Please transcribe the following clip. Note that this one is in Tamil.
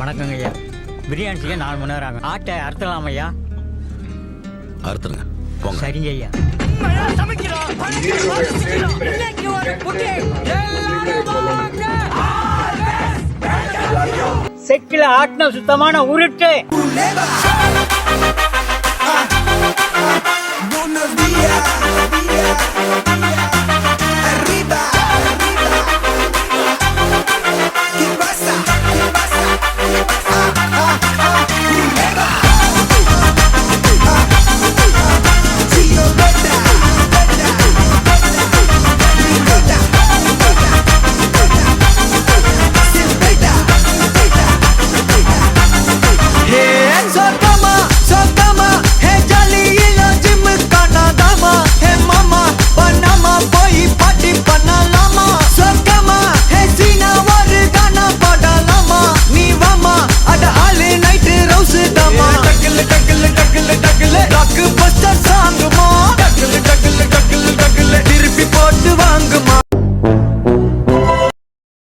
வணக்கங்க ஐயா. பிரியாணி செய்ய நாலு மணி நேரம் ஆகும். ஆட்டை அறுத்தலாம் ஐயா? அறுத்துருங்க போங்க. சரிங்க ஐயா. செக்கில ஆட்டின சுத்தமான உருட்டு.